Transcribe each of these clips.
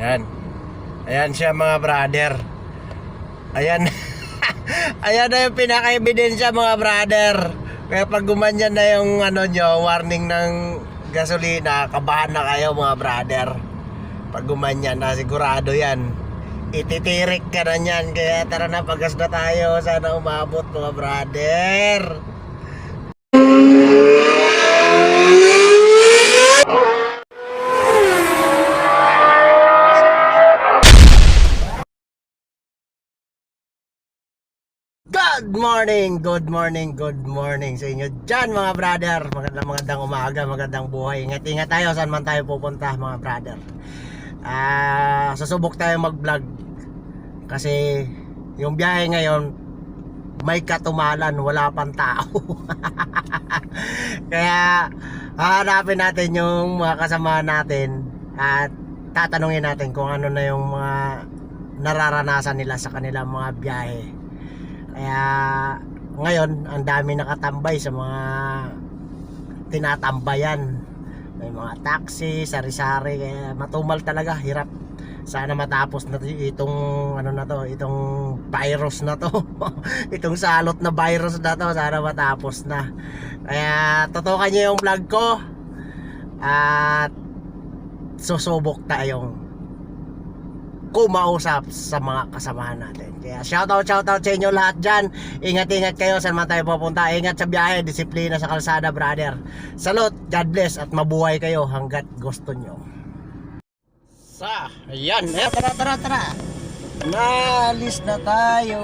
Yan. Ayan siya mga brother. Ayan. Ayan na yung pinaka-ebidensya mga brother. Kaya pag gumanyan na yung ano nyo, warning ng gasolina, kabahan na kayo mga brother. Pag gumanyan na, sigurado yan. Ititirik ka na yan. Kaya tara na, pagas na tayo. Sana umabot mga brother. Good morning, good morning, good morning sa inyo dyan mga brother. Magandang magandang umaga, magandang buhay. Ingat-ingat tayo saan man tayo pupunta mga brother. Ah, Susubok tayo mag-vlog. Kasi yung biyahe ngayon May katumalan, wala pang tao. Kaya hahanapin natin yung mga kasama natin At tatanungin natin kung ano na yung mga nararanasan nila sa kanilang mga biyahe kaya ngayon, ang dami nakatambay sa mga tinatambayan. May mga taxi, sari-sari, matumal talaga, hirap. Sana matapos na itong ano na to, itong virus na to. itong salot na virus na to, sana matapos na. Kaya tutukan niyo yung vlog ko. At susubok tayong kumausap sa mga kasamahan natin. Kaya shoutout, shoutout sa inyo lahat dyan. Ingat-ingat kayo saan man tayo pupunta. Ingat sa biyahe, disiplina sa kalsada, brother. Salute, God bless, at mabuhay kayo hanggat gusto nyo. Sa, ayan, eh, tara, tara, tara. Naalis na tayo.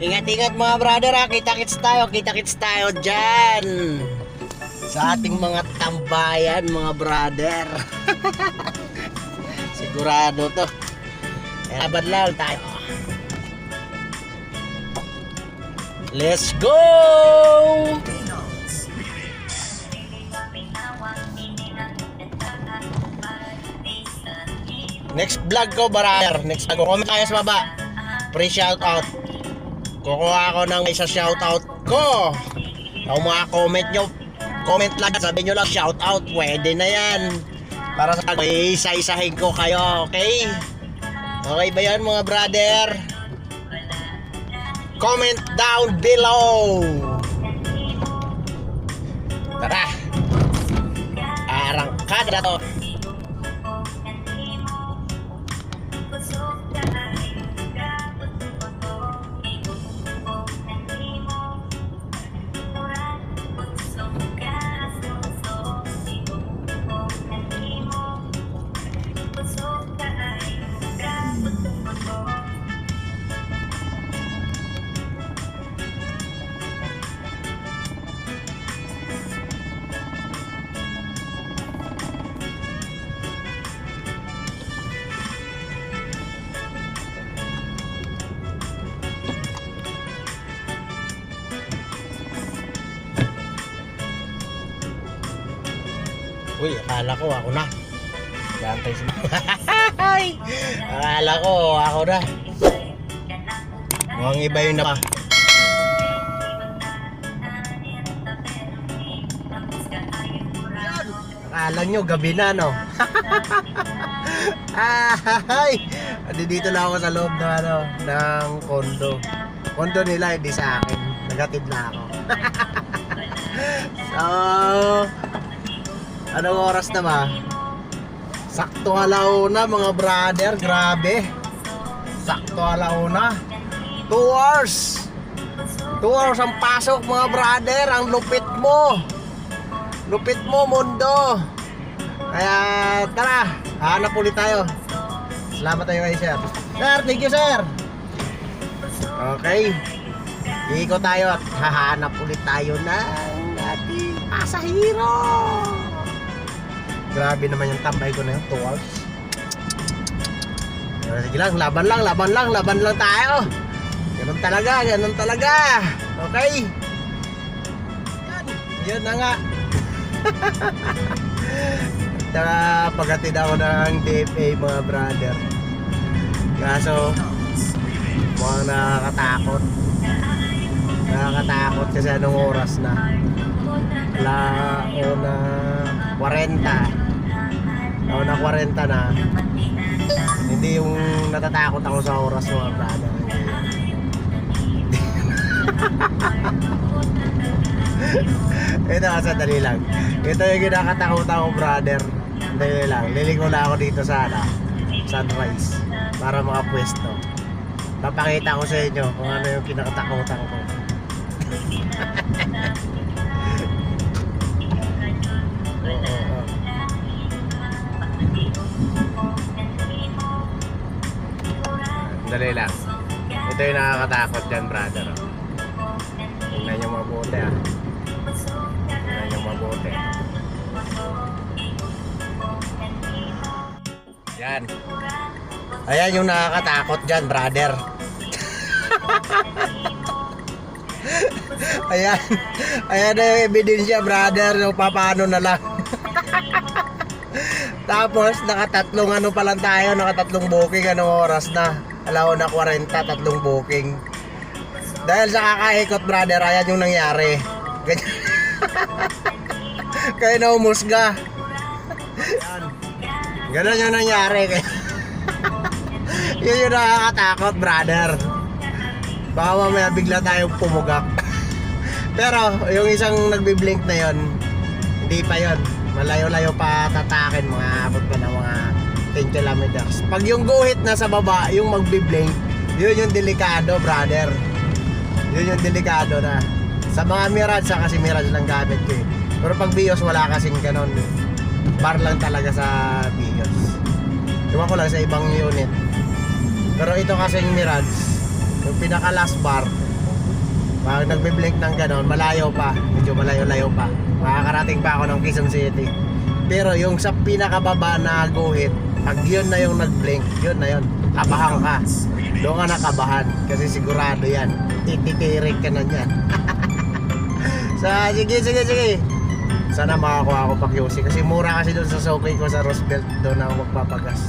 Ingat-ingat mga brother ha, kita-kits tayo, kita-kits tayo dyan. Sa ating mga tambayan, mga brother. Sigurado to. Kaya badlal tayo. Let's go! Next vlog ko, brother. Next vlog ko. Comment tayo sa baba. Pre shoutout. Kukuha ako ng isa shoutout ko. Kung mga comment nyo, comment lang. Sabi nyo lang shoutout. Pwede na yan. Para sa isa-isahin ko kayo, okay? Okay ba yan mga brother? Comment down below! Tara! Arangkada na to! Akala ko ako na. Gantay si Ay! Akala ko ako na. Mukhang iba yung na Akala nyo, gabi na, no? Ay! Dito na ako sa loob ng, ano, ng kondo. Kondo nila, hindi sa akin. Nagatid na ako. so, Anong oras na ba? Sakto alauna mga brother, grabe. Sakto alauna. 2 hours. 2 hours ang pasok mga brother, ang lupit mo. Lupit mo mundo. Kaya tara, hanap ulit tayo. Salamat tayo kay sir. Sir, thank you sir. Okay. Ikot tayo at hahanap ulit tayo ng ating pasahero. Grabe naman yung tambay ko na yun, 2 hours. Sige lang, laban lang, laban lang, laban lang tayo. Ganun talaga, ganun talaga. Okay? Yan, yun na nga. Tara, paghatid ako ng DFA mga brother. Kaso, mukhang nakakatakot. Nakakatakot kasi anong oras na. La, una, 40. Ako na 40 na. Hindi yung natatakot ako sa oras mga brother. Ito kasi dali lang. Ito yung kinakatakot ako brother. Dali lang. Lilingo na ako dito sa ano, sunrise para makapwesto. Papakita ko sa inyo kung ano yung kinakatakutan ko. Dali lang. Ito yung nakakatakot dyan, brother. Tingnan nyo mabuti, ah. Tingnan nyo mabuti. Yan. Ayan yung nakakatakot dyan, brother. Ayan. Ayan na yung ebidensya, brother. Yung papaano na lang. Tapos, nakatatlong ano pa lang tayo, nakatatlong booking, anong oras na? Alaw na 40, tatlong booking. Dahil sa kakaikot, brother, ayan yung nangyari. Ganyan. Kaya na umusga. Yan. Ganun yung nangyari. Yun yung nakakatakot, brother. Baka mamaya bigla tayong pumugak. Pero, yung isang nagbi-blink na yon, hindi pa yon. Malayo-layo pa tatakin, mga abot pa ng mga 10 kilometers. Pag yung guhit na sa baba, yung magbi-blink, yun yung delikado, brother. Yun yung delikado na. Sa mga Mirage, sa kasi Mirage lang gamit ko eh. Pero pag Bios, wala kasing ganon. Bar lang talaga sa Bios. Iwan ko lang sa ibang unit. Pero ito kasing Mirage, yung pinaka last bar, pag nagbe-blink ng ganon, malayo pa. Medyo malayo-layo pa. Makakarating pa ako ng Quezon City. Pero yung sa pinakababa na guhit, pag yun na yung nag-blink, yun na yun. Kabahan ka. Doon ka nakabahan. Kasi sigurado yan. Tititirik ka na yan. sa, sige, sige, sige. Sana makakuha ako pa QC. Kasi mura kasi doon sa Sokay ko sa Roosevelt. Doon ako magpapagas.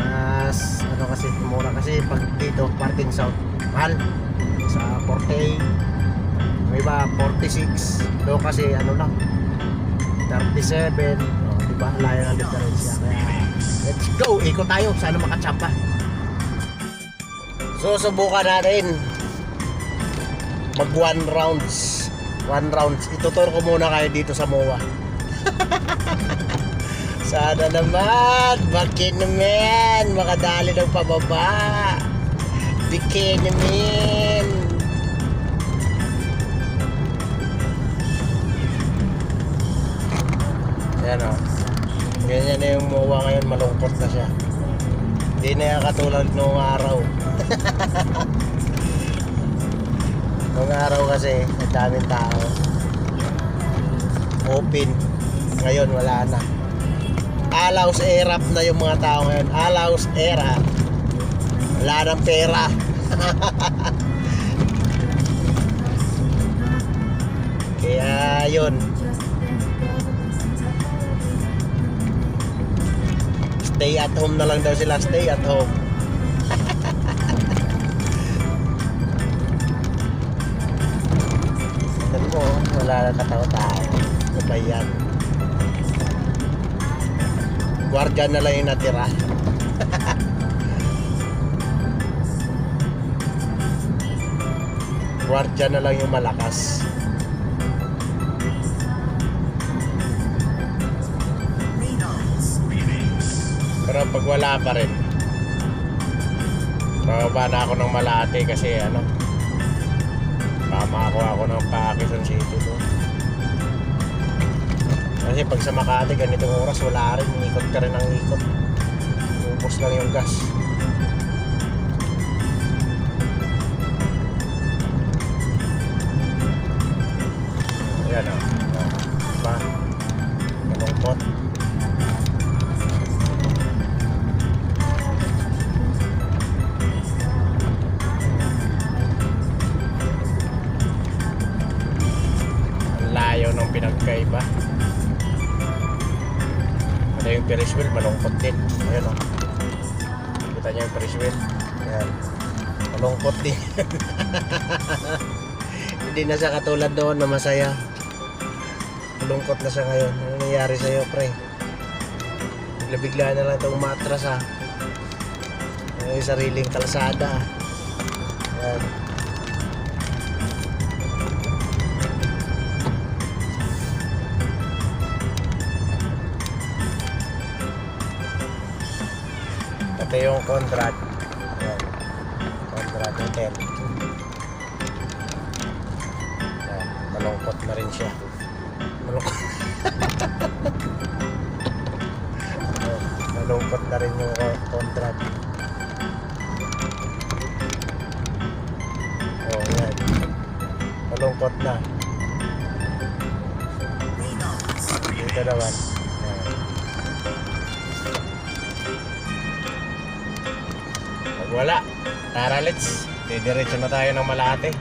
Mas, ano kasi, mura kasi pag dito, parting south. Mahal. Sa 48. Yung iba, 46. Doon kasi, ano lang, 37. O, diba? Layo ng diferensya. Kaya, let's go! Ikot tayo. Sana makachamba. So, subukan natin. Mag one rounds. One rounds. Ituturo ko muna kayo dito sa MOA. Sana naman, bakit makadali ng pababa. Bakit naman. Ayan o. Ganyan na yung MOA ngayon, malungkot na siya. Hindi na yan katulad noong araw. noong araw kasi, ang daming tao. Open. Ngayon, wala na. Alaus erap na yung mga tao ngayon. Alaus era. Wala ng pera. Kaya yun. Stay at home na lang daw sila. Stay at home. Tignan mo, wala na katao-tao. Ano ba yan? Gwardiya na lang yung natira. Gwardiya na lang yung malakas. Pag wala pa rin, bababa na ako ng Malate kasi ano, baka makakuha ako ng Pakistan City doon. Kasi pag sa Makati, ganitong oras, wala rin. Ikot ka rin ang ikot. Ubus lang yung gas. Ayan o. Kita niyo yung wheel. Ayan. Malungkot din. Hindi na siya katulad doon na masaya. Malungkot na siya ngayon. Ano nangyari sa'yo, pre? Bigla-bigla na lang itong matras ha. May sariling kalsada. Ayan. Ito yung contract. Ayan. Contract hotel. Ayan. Malungkot na rin siya. Malungkot. Ayan. Malungkot na rin yung co- contract. Oh, yan. Malungkot na. Dito naman. Wala, tara let's. Didiretso na tayo ng Malate.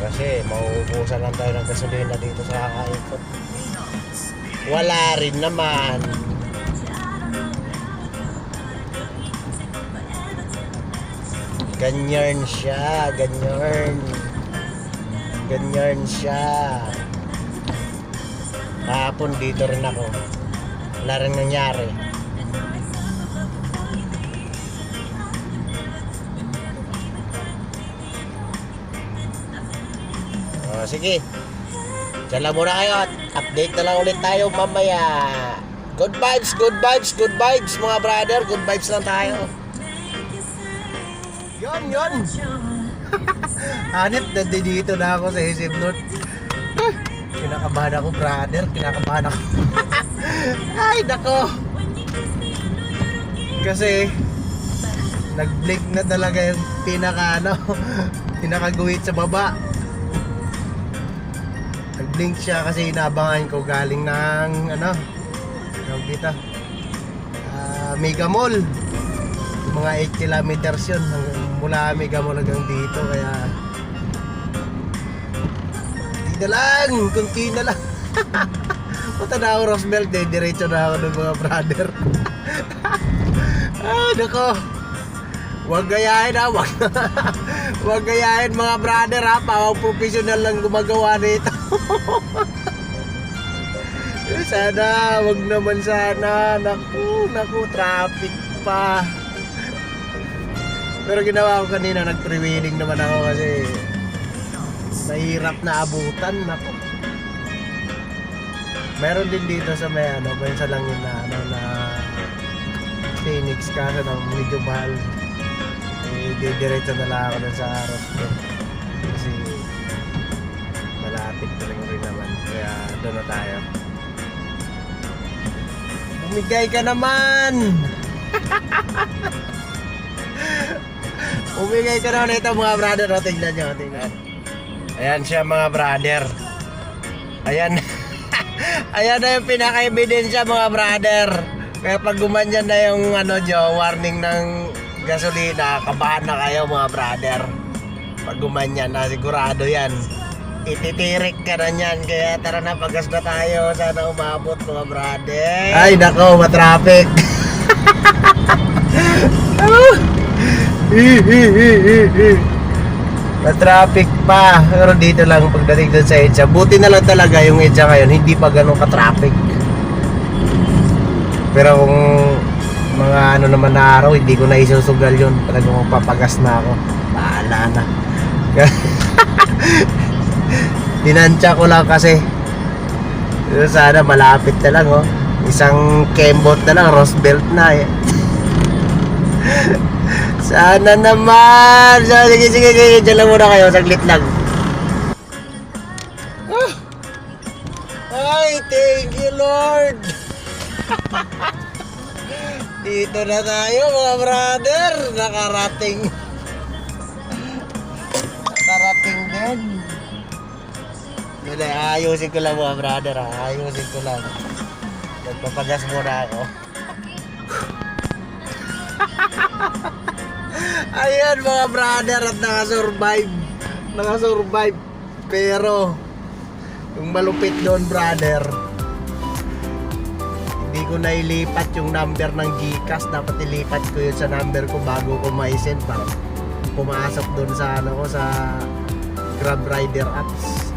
Kasi mauubusan lang tayo ng gasolina dito sa Ikot. Wala rin naman. Ganyan siya, ganyan. Ganyan siya. Kahapon dito rin ako. Wala rin nangyari. O, sige. Diyan lang muna kayo at update na lang ulit tayo mamaya. Good vibes, good vibes, good vibes mga brother. Good vibes lang tayo. Yon, yon. Hanip, nandito na ako sa SM North. Ah, Kinakabahan ako, brother. Kinakabahan ako. Ay, nako. Kasi, nag-blink na talaga yung pinaka, ano, pinakaguhit sa baba. Nag-blink siya kasi inabangan ko galing ng, ano, tawag dito, ah, Mega Mall. Mga 8 kilometers yun mula Mega Mall hanggang dito kaya na lang, kunti na lang. Punta na ako Rosmel, de, diretso na ako ng mga brother. ah, nako. Huwag gayahin ha, huwag, huwag gayahin mga brother ha, pawang professional lang gumagawa nito. Eh, sana, wag naman sana. Naku, naku, traffic pa. Pero ginawa ko kanina, nag-pre-wheeling naman ako kasi mahirap na abutan. Naku. Meron din dito sa may ano, may sa langin na ano na Phoenix kaso ng medyo mahal. Eh, didiretso na lang ako sa Roswell. Kasi malapit na rin naman. Kaya doon na tayo. Bumigay ka naman! Umigay ka naman ito mga brother. O, tingnan nyo, tingnan. Ayan siya mga brother. Ayan. Ayan na yung pinaka-ebidensya mga brother. Kaya pag gumanyan na yung ano nyo, warning ng gasolina, kabahan na kayo mga brother. Pag gumanyan na, sigurado yan. Ititirik ka na yan. Kaya tara na, pagas na tayo. Sana umabot mga brother. Ay, nako, matraffic. Matraffic pa. Pero dito lang pagdating doon sa EDSA. Buti na lang talaga yung EDSA ngayon, hindi pa ganun ka-traffic. Pero kung mga ano naman na araw, hindi ko na isusugal yun. Talagang magpapagas na ako. Bahala na. Tinansya ko lang kasi. Pero sana malapit na lang oh. Isang kembot na lang, rose belt na eh. Sana naman! Sige, sige, sige. Diyan lang muna kayo. Saglit lang. Ah! Ay, thank you, Lord! Dito na tayo, mga brother. Nakarating. Nakarating din. Hindi, ayusin ko lang mga brother. ha. Ayusin ko lang. Nagpapagas muna ako. Ayan mga brother at nakasurvive. Nakasurvive. Pero, yung malupit doon brother, hindi ko na ilipat yung number ng Gcash. Dapat ilipat ko yun sa number ko bago ko ma-send para pumasok doon sa ano ko sa Grab Rider apps.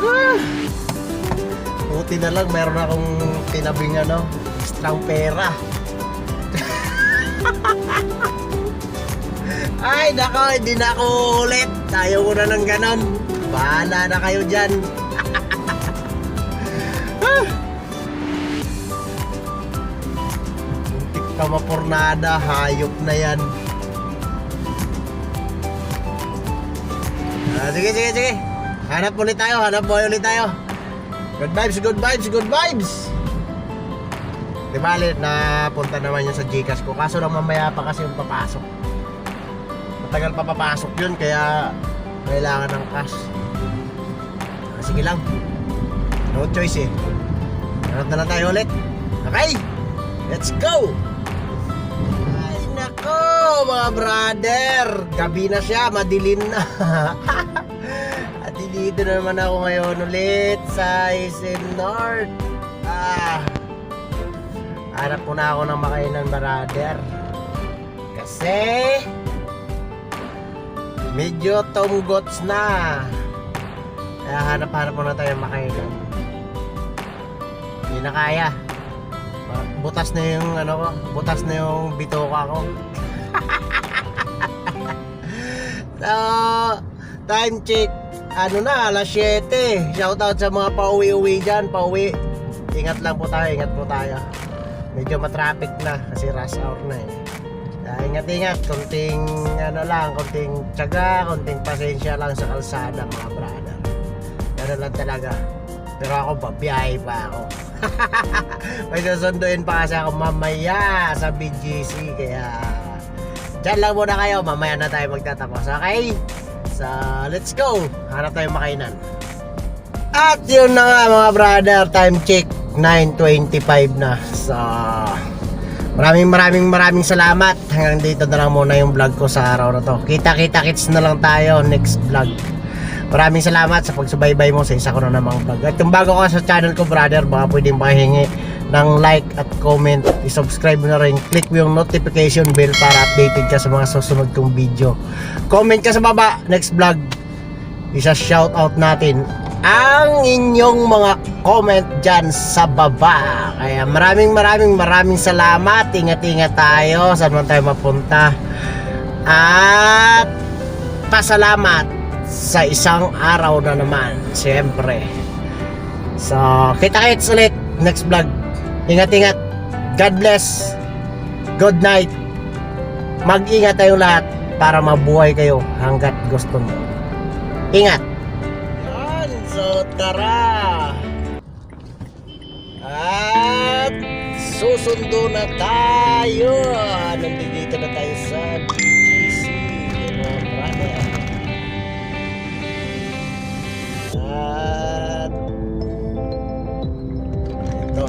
Ah! Buti na lang meron akong tinabing ano, extrang pera. Ay, nako, hindi na ako ulit. Ayaw ko na ng ganon. Bahala na kayo dyan. Muntik ka mapurnada, hayop na yan. Ah, sige, sige, sige. Hanap ulit tayo, hanap boy ulit tayo. Good vibes, good vibes, good vibes. Di bali, napunta naman yun sa Gcash ko. Kaso lang mamaya pa kasi yung papasok. Matagal pa papasok yun, kaya kailangan ng cash. Ah, sige lang. No choice eh. Hanap na lang tayo ulit. Okay? Let's go! Ay, nako, mga brother. Gabi na siya, madilim na. At dito na naman ako ngayon ulit sa SM North. Ah, hanap po na ako ng makainan brother. Kasi, medyo tunggots na. Kaya hanap-hanap muna tayo makainan. Hindi na kaya. Butas na yung ano ko, butas na yung bitoka ko. so, time check. Ano na, alas 7. Shoutout sa mga pauwi-uwi dyan, pauwi. Ingat lang po tayo, ingat po tayo. Medyo matraffic na kasi rush hour na eh. Kaya ingat-ingat, konting ano lang, konting tiyaga, konting pasensya lang sa kalsada mga brother. Ganun lang talaga. Pero ako, babiyahe pa ako. May susunduin pa kasi ako mamaya sa BGC kaya Diyan lang muna kayo, mamaya na tayo magtatapos, okay? So, let's go! Hanap tayo makainan. At yun na nga mga brother, time check, 9.25 na. So, maraming maraming maraming salamat. Hanggang dito na lang muna yung vlog ko sa araw na to. Kita-kita kits na lang tayo next vlog. Maraming salamat sa pagsubaybay mo sa isa ko na namang vlog. At kung bago ka sa channel ko, brother, baka pwedeng pahingi ng like at comment. I-subscribe na rin. Click mo yung notification bell para updated ka sa mga susunod kong video. Comment ka sa baba. Next vlog, isa shout out natin ang inyong mga comment dyan sa baba. Kaya maraming maraming maraming salamat. Ingat-ingat tayo. Saan man tayo mapunta. At pasalamat sa isang araw na naman. Siyempre. So, kita-kits ulit next vlog. Ingat-ingat. God bless. Good night. Mag-ingat tayong lahat para mabuhay kayo hanggat gusto mo. Ingat. So tara. At susundo na tayo. Nandito na tayo sa BGC. At ito.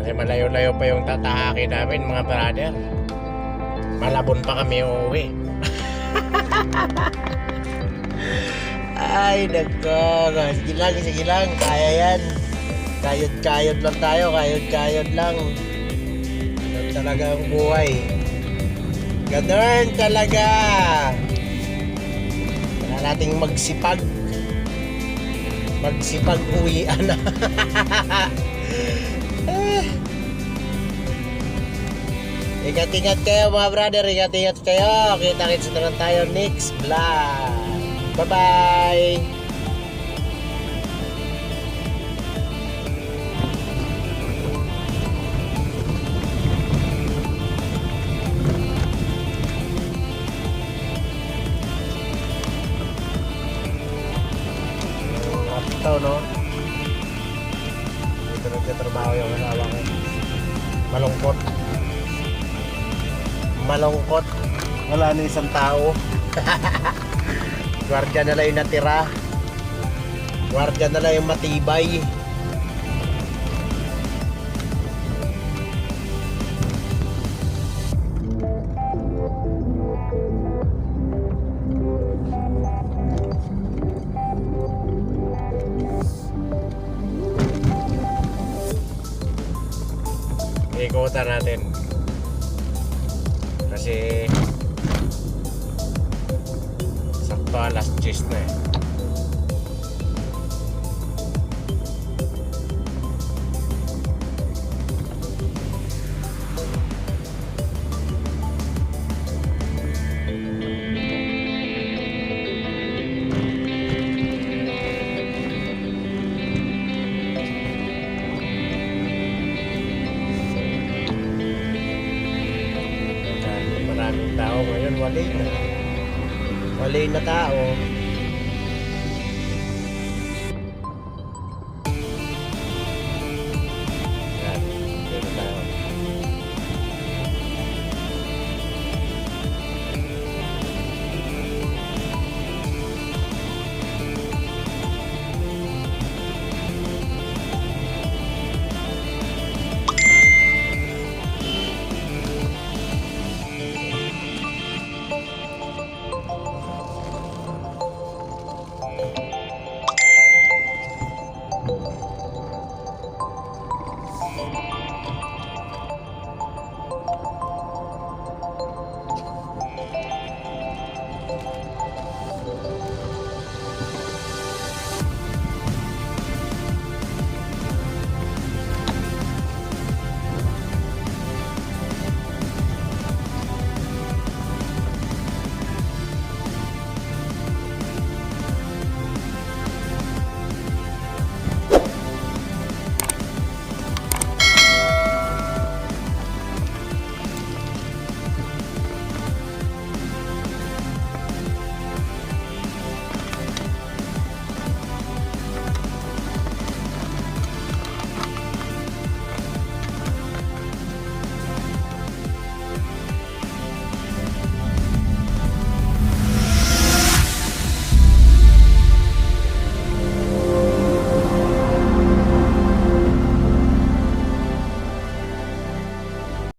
Kasi malayo-layo pa yung tatahakin namin mga brother. Malabon pa kami uuwi. Ay, nako. Sige lang, sige lang. Kaya yan. Kayod-kayod lang tayo. Kayod-kayod lang. Ganun talaga ang buhay. Ganun talaga. Wala nating magsipag. Magsipag uwian. Eh. Ingat-ingat kayo mga brother, ingat-ingat kayo. Kita-kits na lang tayo next vlog. Bye-bye! Ito, no? Dito nagtatrabaho yung asawa ko. Malungkot. Malungkot. Wala na isang tao. Gwardiya na lang yung natira. Gwardiya na lang yung matibay. Na tao.